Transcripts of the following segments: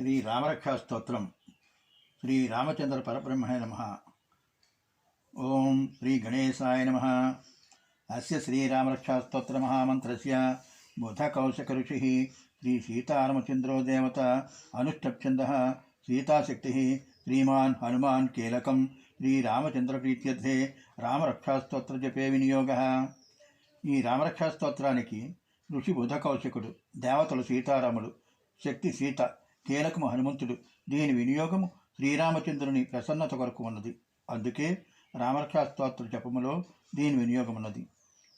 శ్రీ రామరక్షా స్తోత్రం శ్రీ రామచంద్ర పరబ్రహ్మణే నమ. ఓం శ్రీ గణేశాయ నమ. అస్య శ్రీరామరక్షా స్తోత్ర మహామంత్రస్య బుధకౌశక ఋషి శ్రీ సీతారామచంద్రో దేవత అనుష్టఛంద సీతాశక్తి శ్రీమాన్ హనుమాన్ కీలకం శ్రీరామచంద్రప్రీత్యర్థే రామరక్షాస్తోత్ర జపే వినియోగ. ఈ రామరక్షాస్తోత్రానికి ఋషి బుధ దేవతలు సీతారాములు శక్తి సీత కీలకము హనుమంతుడు. దీని వినియోగము శ్రీరామచంద్రుని ప్రసన్నత కొరకు ఉన్నది. అందుకే రామరక్షాస్తోత్ర జపములో దీని వినియోగం ఉన్నది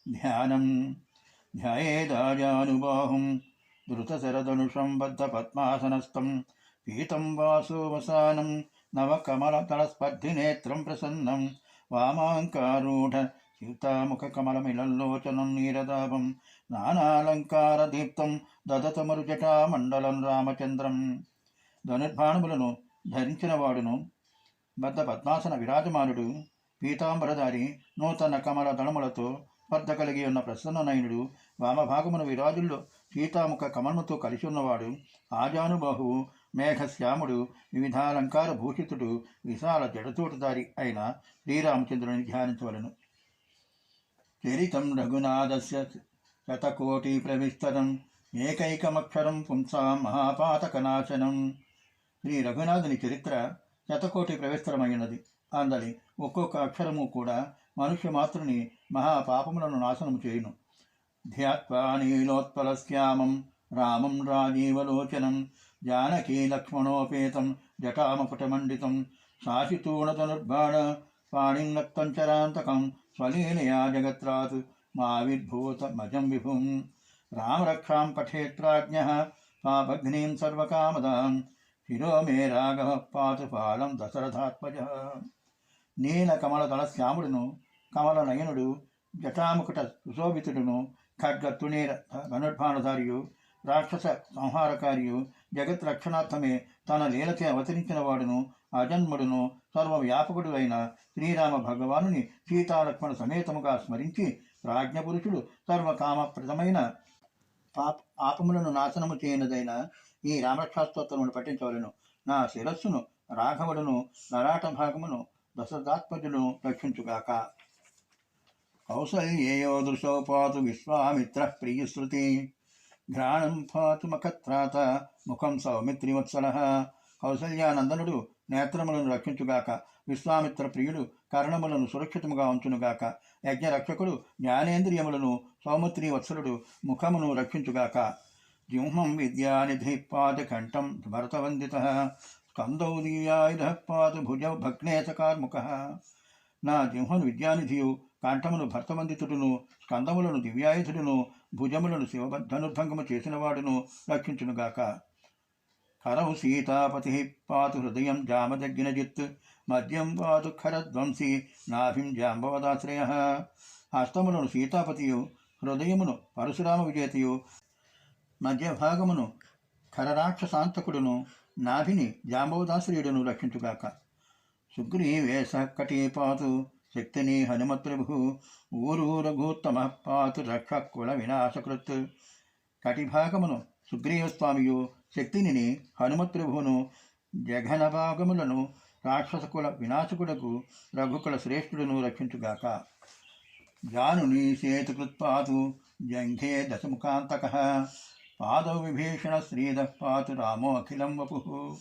ధ్యానం ధ్యాయేదాజానుబాహుం ధృతశరధనుషం బద్ధ పద్మాసనస్థం పీతం వాసోవసానం నవకమలతలస్పర్ధి నేత్రం ప్రసన్నం వామాంకారూఢ సీతాముఖ సీతాముఖకమలమిలల్లోచనం నీరదాభం నానాలంకారదీప్తం దదతమరుజటామండలం రామచంద్రం. ధనుర్బాణములను ధరించినవాడును బద్ద పద్మాసన విరాజమానుడు పీతాంబరధారి నూతన కమల దళములతో స్పర్ధ కలిగి ఉన్న ప్రసన్ననయనుడు వామభాగమున విరాజుల్లో సీతాముఖ కమలముతో కలిసి ఉన్నవాడు ఆజానుబాహువు మేఘశ్యాముడు వివిధాలంకార భూషితుడు విశాల జడతోటుదారి అయిన శ్రీరామచంద్రుని ధ్యానించవలను. చరితం రఘునాథస్య శతకోటి ప్రవిస్తరం ఏకైకమక్షరం పుంసాం మహాపాతకనాశనం. శ్రీ రఘునాథుని చరిత్ర శతకోటి ప్రవిస్తరమైనది అందలి ఒక్కొక్క అక్షరము కూడా మనుష్య మాతృని మహాపాపములను నాశనము చేయును. ధ్యాత్వా నీలోత్పలశ్యామం రామం రాజీవలోచనం జానకీ లక్ష్మణోపేతం జటామపుటమండితం పాణిం నక్తంచరాంతకం స్వలీలయా జగత్రాత్ మావిర్భూత మజం విభుం. రామరక్షాం పఠేత్రాజ్ఞ పాపఘ్నీం సర్వకామదాం. శిరో మే రాఘవ పాతు పాలం దశరథాత్మజ. నీలకమలదళ శ్యాముడును కమల నయనుడు జటాముకుట సుశోభితుడును ఖడ్గ తుణీర ధనుర్బాణధారియు రాక్షస సంహారకారియు జగత్ రక్షణార్థమే తన లీలచే అవతరించిన వాడును అజన్ముడును సర్వవ్యాపకుడు అయిన శ్రీరామ భగవానుని సీతాలక్ష్మణ సమేతముగా స్మరించి ప్రాజ్ఞపురుషుడు సర్వకామప్రదమైన పాప పాపములను నాశనము చేయనదైన ఈ రామరక్షాస్తోత్రమును పఠించవలను. నా శిరస్సును రాఘవుడును నరాట భాగమును దశరథాత్మజును రక్షించుగాక. కౌసల్యేయో దృశో పాతు విశ్వామిత్ర ప్రియశ్రుతి. ఘ్రాణం పాతు మఖత్రాత ముఖం సౌమిత్రివత్సల కౌసల్యానందనుడు నేత్రములను రక్షించుగాక విశ్వామిత్ర ప్రియుడు కర్ణములను సురక్షితముగా ఉంచునుగాక యజ్ఞరక్షకుడు జ్ఞానేంద్రియములను సౌమిత్రి వత్సరుడు ముఖమును రక్షించుగాక. జింహం విద్యానిధి పాదకంఠం భరతవందిత స్కందౌ పాద పాదు భుజ భగ్నేశకార్ముఖ నా జింహను విద్యానిధియు కంఠమును భర్తవందితుడును స్కందములను దివ్యాయుధుడును భుజములను శివధనుర్భంగము చేసినవాడును రక్షించునుగాక. కరౌ సీతాపతి పాతు హృదయం జామదగ్గినజిత్ మద్యం పాతు ఖరధ్వంసి నాభిం జాంబవదాశ్రయ హస్తములను సీతాపతియు హృదయమును పరశురామ విజేతయు మధ్యభాగమును ఖరరాక్షసాంతకుడును నాభిని జాంబవదాశ్రయుడును రక్షించుగాక సుగ్రీవేశ కటీపాతు శక్తిని హనుమత్ప్రభు ఊరూరఘూత్తమ పాతు రక్ష కుల వినాశకృత్। కటిభాగమును సుగ్రీవస్వామియు శక్తిని హనుమత్ప్రభువును జఘన భాగములను రాక్షసకుల వినాశకుడకు రఘుకుల శ్రేష్ఠుడును రక్షించుగాక. జానుని సేతుకృత్పాతు జంఘే దశముఖాంతక. పాదౌ విభీషణ శ్రీధపాతు రామో అఖిలం వపు.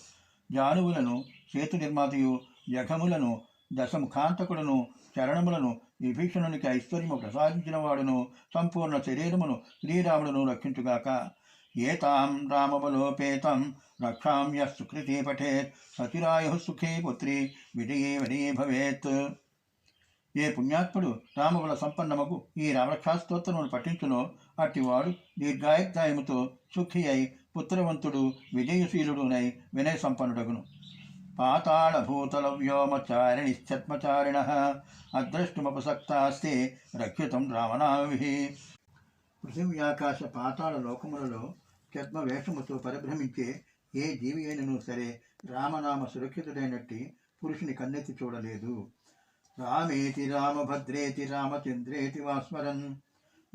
జానువులను సేతు నిర్మాతయు జఘములను దశముఖాంతకులను చరణములను విభీషణునికి ఐశ్వర్యము ప్రసాదించిన వాడును సంపూర్ణ శరీరమును శ్రీరాముడును రక్షించుగాక. ఏతాం రామబలోపేతం రక్షామ్య సుకృతి పఠేత్ సచిరాయు సుఖీ పుత్రి విజయే వరీ భవేత్ ఏ పుణ్యాత్ముడు రామబల సంపన్నముకు ఈ రామరక్షాస్తోత్రమును పఠించునో. అట్టివాడు దీర్ఘాయుర్దాయముతో సుఖి అయి పుత్రవంతుడు విజయశీలుడునై వినయ సంపన్నుడగును వ్యోమచారిణి భూతల వ్యోమచారిణిశ్చత్మచారిణ అద్రష్టుమపసక్తాస్తే రక్షితం రామనామి పృథివ్యాకాశ పాతాళ లోకములలో చర్మ వేషముతో పరిభ్రమించే ఏ జీవి అయినను సరే రామనామ సురక్షితుడైనట్టి పురుషుని కన్నెత్తి చూడలేదు. రామేతి రామభద్రేతి రామచంద్రేతి వాస్మరన్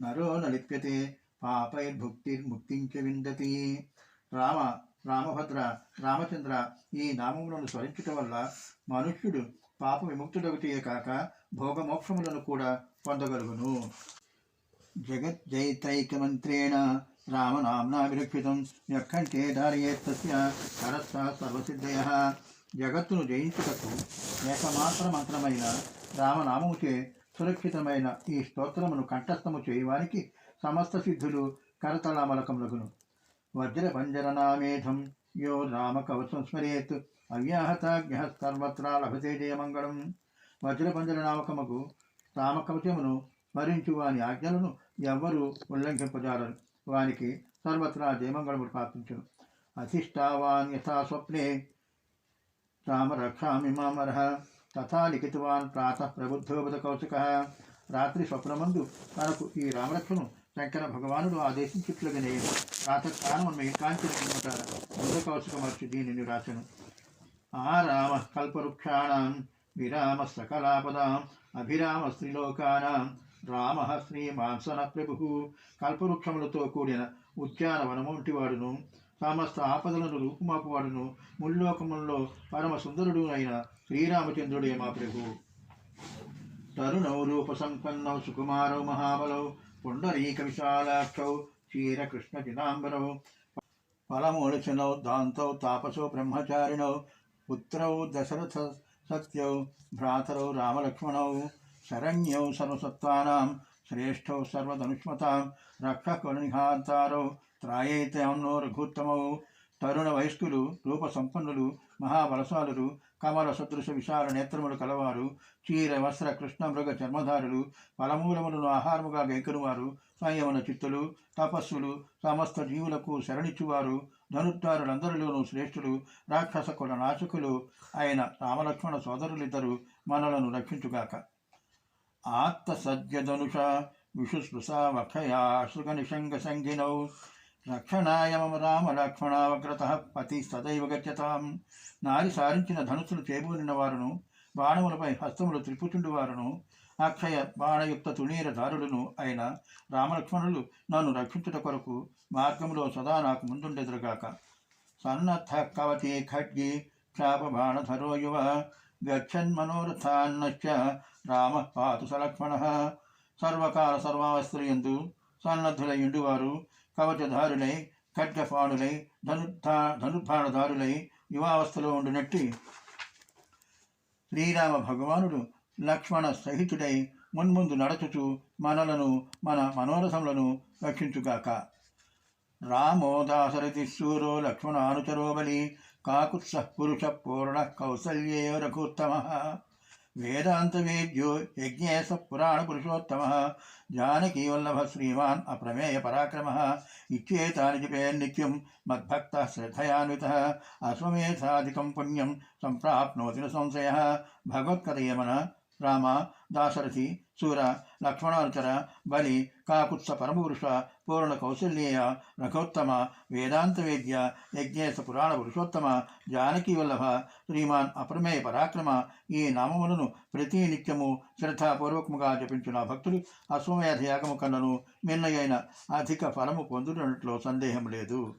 నరో నలిప్యతే పాపైర్భుక్తిర్ముక్తించ విందతి. రామ రామభద్ర రామచంద్ర ఈ నామములను స్మరించుట వల్ల మనుష్యుడు పాప విముక్తుడొకటియే కాక భోగమోక్షములను కూడా పొందగలుగును. జగజ్జైతైకమంత్రేణ రామనామ్నాభిరక్షితం యక్కంటే ధారయేత్తస్య కరస్థ సర్వసిద్ధయ జగత్తును జయించుటకు ఏకమాత్ర మంత్రమైన రామనామముచే సురక్షితమైన ఈ స్తోత్రమును కంఠస్థము చేయవానికి సమస్త సిద్ధులు కరతలామలకములగును। వజ్ర పంజరనామేధం యో రామ కవచం స్మరేత్। అవ్యాహతాజ్ఞ సర్వత్రా లభతే జయమంగళం। వజ్రపంజర నామకముకు రామకవచమును స్మరించు వాని ఆజ్ఞలను ఎవ్వరూ ఉల్లంఘింపజారరు। వానికి సర్వత్రా జయమంగళములు ప్రాప్తించును. అధిష్టావాన్ యథా స్వప్నే. తామ రక్షామి మామరహ. తథా లిఖితవాన్ ప్రాతః ప్రబుద్ధోబుధ కౌశిక. రాత్రి స్వప్నమందు తనకు ఈ రామరక్షను శంకర భగవానుడు ఆదేశించుట్లుగానే ప్రాతకాలం ఏకాంచిన బుధ కౌశిక మహర్షి దీనిని రాశను ఆ రామ కల్పవృక్షాణం విరామ సకలాపదాం అభిరామ స్త్రీలోకానాం రామ శ్రీమాంసన ప్రభు కల్పవృక్షములతో కూడిన ఉద్యానవనము వంటివాడును. సమస్త ఆపదలను రూపుమాపువాడును. ముల్లోకముల్లో పరమ సుందరుడు అయిన శ్రీరామచంద్రుడే మా ప్రభు. తరుణౌ రూప సంపన్నౌ సుకుమారౌ మహాబలౌ పుండరీక విశాలాక్షౌ క్షీరకృష్ణ చిదాంబరౌ ఫలమూలచనౌ దాంతౌ తాపసౌ బ్రహ్మచారిణౌ పుత్రౌ దశరథ సత్యౌ భ్రాతరౌ రామలక్ష్మణౌ శరణ్యౌ సర్వసత్వానాం శ్రేష్టౌ సర్వధనుష్మతాం రక్షకునిహాంతారౌ త్రాయేతాంనో రఘుత్తమౌ తరుణ వయస్కులు రూప సంపన్నులు మహాబలశాలురు కమల సదృశ విశాల నేత్రములు కలవారు చీర వస్త్ర కృష్ణ మృగ చర్మధారులు ఫలమూలములను ఆహారముగా గైకరువారు సంయమన చిత్తులు తపస్సులు సమస్త జీవులకు శరణిచ్చువారు ధనుద్ధారులందరిలోనూ శ్రేష్ఠులు రాక్షస కుల నాశకులు అయిన రామలక్ష్మణ సోదరులిద్దరూ మనలను రక్షించుగాక. ఆత్త సద్యధనుష విషుస్పృశా సంగినౌ రక్షణాయ మమ రామ లక్ష్మణావగ్రత పతి సదైవ గచ్చతాం. నారి సారించిన ధనుసులు చేబూరిన వారును బాణములపై హస్తములు త్రిపుచుండు వారును అక్షయ బాణయుక్త తుణీర దారులను అయిన రామలక్ష్మణులు నన్ను రక్షించుట కొరకు మార్గంలో సదా నాకు ముందుండెదురుగాక. సన్నద్ధ కవతి ఖడ్గి క్షాప బాణధరో యువ గచ్చన్మనోరథాన్నశ్చ రామ పాతు సలక్ష్మణ. సర్వకాల సర్వావస్త్రయందు సన్నద్ధులయుండువారు కవచధారులై ఖడ్గపాణులై ధనుద్ధా ధనుర్బాణధారులై యువావస్థలో ఉండినట్టి శ్రీరామ భగవానుడు లక్ష్మణ సహితుడై మున్ముందు నడచుచు మనలను మన మనోరథములను రక్షించుగాక. రామోదాసరతి శూరో లక్ష్మణానుచరో బలి కాకుత్స పురుష పూర్ణ కౌసల్యే రఘుత్తమ వేదాంతవేద్యో యజ్ఞేశ పురాణ పురుషోత్తమ జానకీ వల్లభ శ్రీమాన్ అప్రమేయ పరాక్రమ ఇచ్చేతాని జపే నిత్యం మద్భక్త శ్రద్ధయాన్విత అశ్వమేధాధికం పుణ్యం సంప్రాప్నోతి సంశయ భగవత్కథయమన రామ దాశరథి సూర లక్ష్మణానుచర బలి కాకుత్స పరమపురుష పూర్ణ కౌశల్యేయ రఘోత్తమ వేదాంతవేద్య యజ్ఞేశ పురాణ పురుషోత్తమ జానకీ వల్లభ శ్రీమాన్ అప్రమేయ పరాక్రమ ఈ నామములను ప్రతి నిత్యము శ్రద్ధాపూర్వకముగా జపించిన భక్తులు. అశ్వమేధ యాగము కన్నను మిన్నయైన అధిక ఫలము పొందుతున్నట్లు సందేహం లేదు.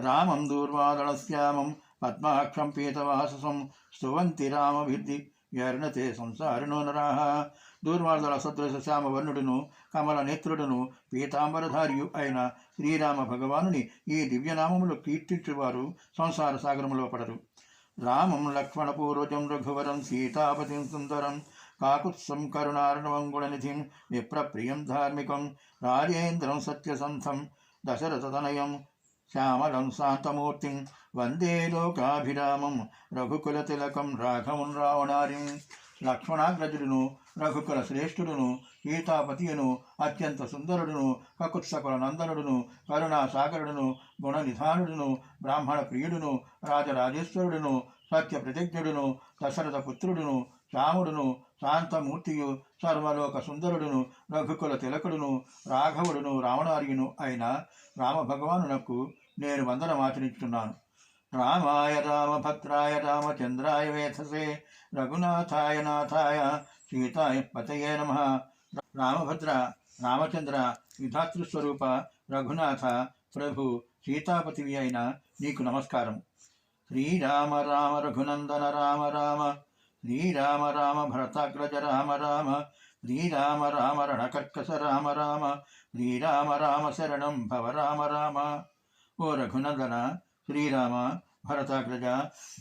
రామం దూర్వాదళశ్యామం పద్మాక్షం పీతవాససం స్తువంతి రామభిర్ది వ్యర్ణతే సంసారిణో నరాహ దూర్వార్దల సదృశ శ్యామవర్ణుడును కమల నేత్రుడును పీతాంబరధారియు అయిన శ్రీరామ భగవానుని ఈ దివ్యనామములు కీర్తించువారు సంసార సాగరములో పడరు. రామం లక్ష్మణ పూర్వజం రఘువరం సీతాపతిం సుందరం కాకుత్సం కరుణార్ణవం గుణనిధిం విప్రప్రియం ధార్మికం రాజేంద్రం సత్యసంధం దశరథతనయం శ్యామలం శాంతమూర్తిం వందే లోకాభిరామం రఘుకులతిలకం రాఘవం రావణారిం. లక్ష్మణాగ్రజుడును రఘుకుల శ్రేష్ఠుడును గీతాపతియును అత్యంత సుందరుడును కకుత్సకుల నందనుడును కరుణాసాగరుడును గుణ గుణనిధానుడును బ్రాహ్మణ ప్రియుడును రాజరాజేశ్వరుడును సత్య ప్రతిజ్ఞుడును దశరథ పుత్రుడును శాముడును శాంతమూర్తియు సర్వలోక సుందరుడును రఘుకుల తిలకుడును రాఘవుడును రావణార్యును అయిన రామభగవానునకు నేను వందనమాచరించుతున్నాను రామాయ రామభద్రాయ రామచంద్రాయ వేధసే రఘునాథాయ నాథాయ సీతాయ పతయే నమ. రామభద్ర రామచంద్ర విధాతృస్వరూప రఘునాథ ప్రభు సీతాపతివి అయిన నీకు నమస్కారం. శ్రీరామ రామ రఘునందన రామ రామ శ్రీరామ రామ భరతాగ్రజ రామ రామ శ్రీరామ రామ రణకర్కస రామ రామ శ్రీరామ రామ శరణం భవ రామ రామ. ఓ రఘునందన శ్రీరామ భరతాగ్రజ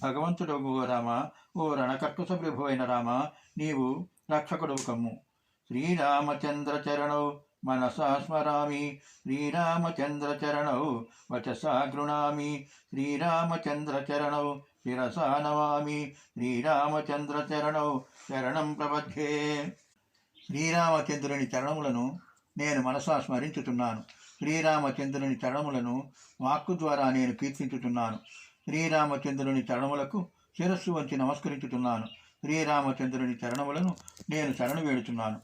భగవంతుడు రామ ఓ రణకర్కస ప్రభు అయిన రామ నీవు రక్షకుడు కమ్ము. శ్రీరామచంద్ర చరణౌ మనసా స్మరామి. శ్రీరామచంద్ర చరణౌ వచసా గృణామి. శ్రీరామచంద్ర చరణౌ శిరసా నమామి. శ్రీరామచంద్ర చరణౌ శరణం ప్రపద్యే శ్రీరామచంద్రుని చరణములను నేను మనసా స్మరించుతున్నాను. శ్రీరామచంద్రుని చరణములను వాక్కు ద్వారా నేను కీర్తించుతున్నాను శ్రీరామచంద్రుని చరణములకు శిరస్సు వంచి నమస్కరించుతున్నాను శ్రీరామచంద్రుని చరణములను నేను శరణు వేడుచున్నాను.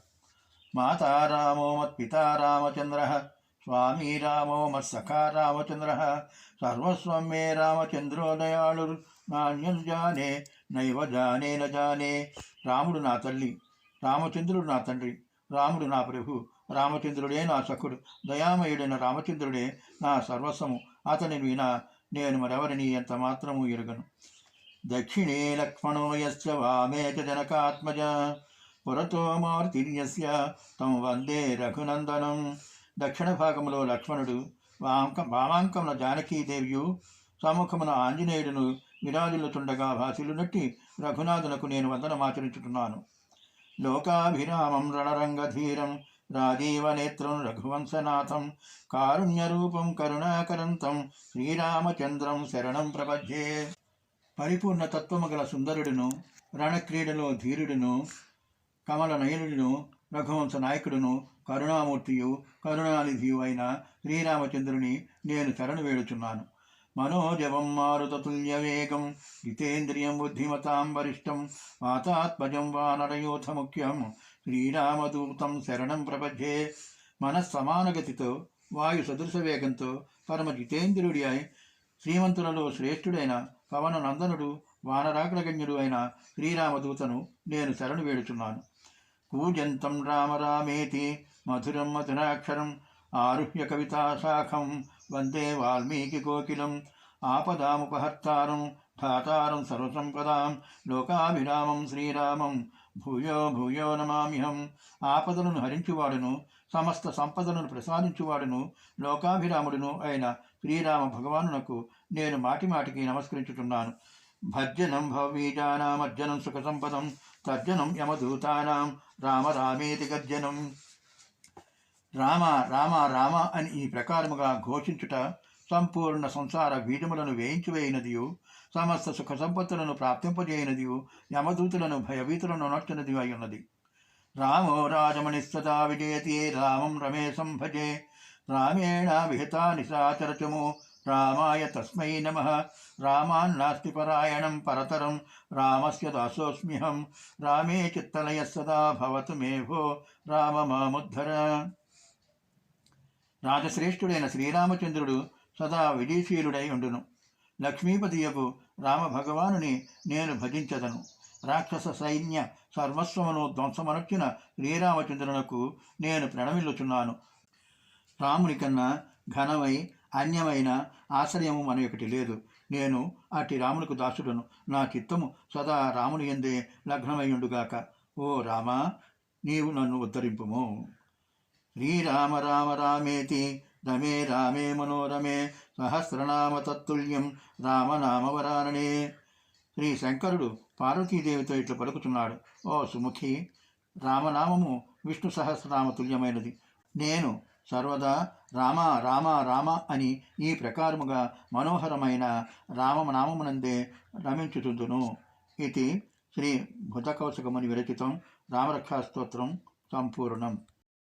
మాతారామో మత్పితా రామచంద్ర స్వామీ రామో మత్సఖా రామచంద్ర సర్వస్వం మే రామచంద్రో దయాళు నాణ్యం జానే నైవ జానే న జానే. రాముడు నా తల్లి రామచంద్రుడు నా తండ్రి రాముడు నా ప్రభు రామచంద్రుడే నా సఖుడు దయామయుడైన రామచంద్రుడే నా సర్వస్వము. అతని విన నేను మరెవరిని ఎంత మాత్రము ఎరుగను? దక్షిణే లక్ష్మణో యస్య వామే జనకాత్మజ. పురతో మార్తిర్యస్య తమ వందే రఘునందనం. దక్షిణ భాగంలో లక్ష్మణుడు వాంక వామాంకమున జానకీదేవియు సముఖమున ఆంజనేయుడును విరాజులుతుండగా భాసిలునట్టి రఘునాథునకు నేను వందనమాచరించుతున్నాను లోకాభిరామం రణరంగధీరం రాజీవనేత్రం రఘువంశనాథం కారుణ్యరూపం కరుణాకరంతం శ్రీరామచంద్రం శరణం ప్రపద్యే. పరిపూర్ణ తత్వము గల సుందరుడును రణక్రీడలో ధీరుడును కమల నయనుడును రఘువంశ నాయకుడును కరుణామూర్తియు కరుణానిధియు అయిన శ్రీరామచంద్రుని నేను శరణు వేడుచున్నాను. మనోజవం మారుతతుల్య వేగం జితేంద్రియం బుద్ధిమతాం వరిష్టం వాతాత్మజం వానరయూథ ముఖ్యం శ్రీరామదూతం శరణం ప్రపంచే మనస్సమానగతితో వాయు సదృశ వేగంతో పరమ జితేంద్రుడి అయి శ్రీమంతులలో శ్రేష్ఠుడైన పవన నందనుడు వానరాగ్రగణ్యుడు అయిన శ్రీరామదూతను నేను శరణు వేడుచున్నాను. కూజంతం రామరామేతి మధురం మధురాక్షరం ఆరుహ్య కవితాశాఖం వందే వాల్మీకి కోకిలం ఆపదాముపహర్తారం ధాతారం సర్వసంపదాం లోకాభిరామం శ్రీరామం భూయో భూయో నమామ్యహం. ఆపదలను హరించువాడును సమస్త సంపదలను ప్రసాదించువాడును లోకాభిరాముడును అయిన శ్రీరామ భగవానునకు నేను మాటిమాటికి నమస్కరించుతున్నాను భజ్జనం భవీజానామర్జనం సుఖ సంపదం తర్జనం యమదూతానాం రామ రామేతి గర్జనం. రామ రామ రామ అని ఈ ప్రకారముగా ఘోషించుట సంపూర్ణ సంసార వీడుములను వేయించివేయినదియు. సమస్త సుఖ సంపత్తులను ప్రాప్తింపజేయనదియు. యమదూతులను భయభీతులను నచ్చినది అయి ఉన్నది రామో రాజమణిస్తదా విజయతి రామం రమేశం భజే రామేణ విహితా నిశాచరచము. రామాయ తస్మై నమ. రామాన్నాస్తి పరాయణం పరతరం. రామస్య దాసోస్మ్యహం. రామే చిత్తలయ సదా భవతు మేభో రామ మాముద్ధర. రాజశ్రేష్ఠుడైన శ్రీరామచంద్రుడు సదా విజయశీలుడై ఉండును. లక్ష్మీపతియకు రామ భగవానుని నేను భజించదను. రాక్షస సైన్య సర్వస్వమును ధ్వంసమనొచ్చిన శ్రీరామచంద్రునకు నేను ప్రణమిల్లుచున్నాను. రాముని కన్నా ఘనమై అన్యమైన ఆశ్రయము మనయొకటి లేదు. నేను అట్టి రాములకు దాసుడను. నా చిత్తము సదా రాముని ఎందే లగ్నమయ్యుండుగాక ఓ రామా నీవు నన్ను ఉద్ధరింపుము. శ్రీరామ రామ రామేతి రమే రామే మనోరమే సహస్రనామ తత్తుల్యం రామనామవరారణే శ్రీ శంకరుడు పార్వతీదేవితో ఇట్లు పలుకుతున్నాడు. ఓ సుముఖి రామనామము విష్ణు సహస్రనామ తుల్యమైనది నేను సర్వదా రామ రామ రామ అని ఈ ప్రకారముగా మనోహరమైన రామనామమునందే రమించుతుందును ఇది శ్రీ భుతకౌశకముని విరచితం. రామరక్షాస్తోత్రం సంపూర్ణం.